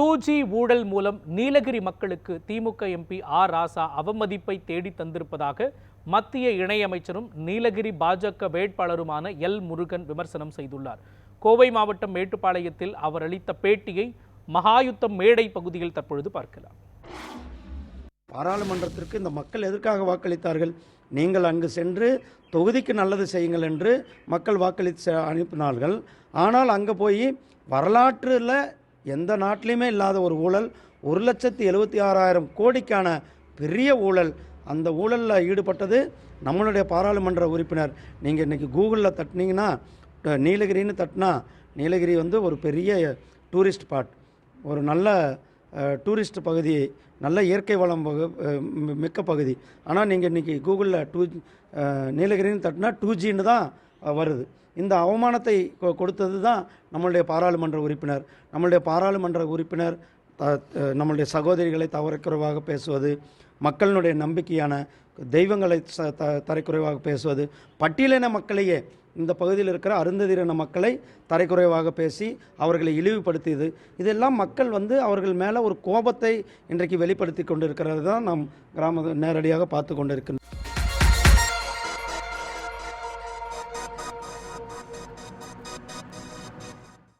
Two G ஊழல் மூலம் நீலகிரி மக்களுக்கு திமுக எம்பி ஆர் ராசா அவமதிப்பை தேடி தந்திருப்பதாக மத்திய இணையமைச்சரும் நீலகிரி பாஜக வேட்பாளருமான எல். முருகன் விமர்சனம் செய்துள்ளார். கோவை மாவட்டம் மேட்டுப்பாளையத்தில் அவர் அளித்த பேட்டியை மகாயுத்தம் மேடை பகுதியில் தற்பொழுது பார்க்கலாம். பாராளுமன்றத்திற்கு இந்த மக்கள் எதற்காக வாக்களித்தார்கள்? நீங்கள் அங்கு சென்று தொகுதிக்கு நல்லது செய்யுங்கள் என்று மக்கள் வாக்களித்து அனுப்பினார்கள். ஆனால் அங்கே போய் வரலாற்றில் எந்த நாட்டிலையுமே இல்லாத ஒரு ஊழல் ஒரு லட்சத்தி எழுபத்தி ஆறாயிரம் கோடிக்கான பெரிய ஊழல். அந்த ஊழலில் ஈடுபட்டது நம்மளுடைய பாராளுமன்ற உறுப்பினர். நீங்கள் இன்றைக்கி கூகுளில் தட்டினீங்கன்னா ட- நீலகிரின்னு தட்டினா நீலகிரி வந்து ஒரு பெரிய டூரிஸ்ட் ஸ்பாட். ஒரு நல்ல டூரிஸ்ட் பகுதி நல்ல இயற்கை வளம் மிக்க பகுதி. ஆனால் நீங்கள் இன்றைக்கி கூகுளில் டூ நீலகிரின்னு தட்டினா டூ ஜின்னு தான் வருது. இந்த அவமானத்தை கொ- கொடுத்தது தான் நம்மளுடைய பாராளுமன்ற உறுப்பினர். நம்மளுடைய பாராளுமன்ற உறுப்பினர் த- நம்மளுடைய சகோதரிகளை தவறக்குறைவாக பேசுவது மக்களினுடைய நம்பிக்கையான தெய்வங்களை ச- த- தரைக்குறைவாக பேசுவது பட்டியலின மக்களையே இந்த பகுதியில் இருக்கிற அருந்ததிரன மக்களை தரைக்குறைவாக பேசி அவர்களை இழிவுபடுத்தியது. இதெல்லாம் மக்கள் வந்து அவர்கள் மேலே ஒரு கோபத்தை இன்றைக்கு வெளிப்படுத்தி கொண்டிருக்கிறது தான் நாம் கிராம நேரடியாக பார்த்து கொண்டிருக்கின்றோம்.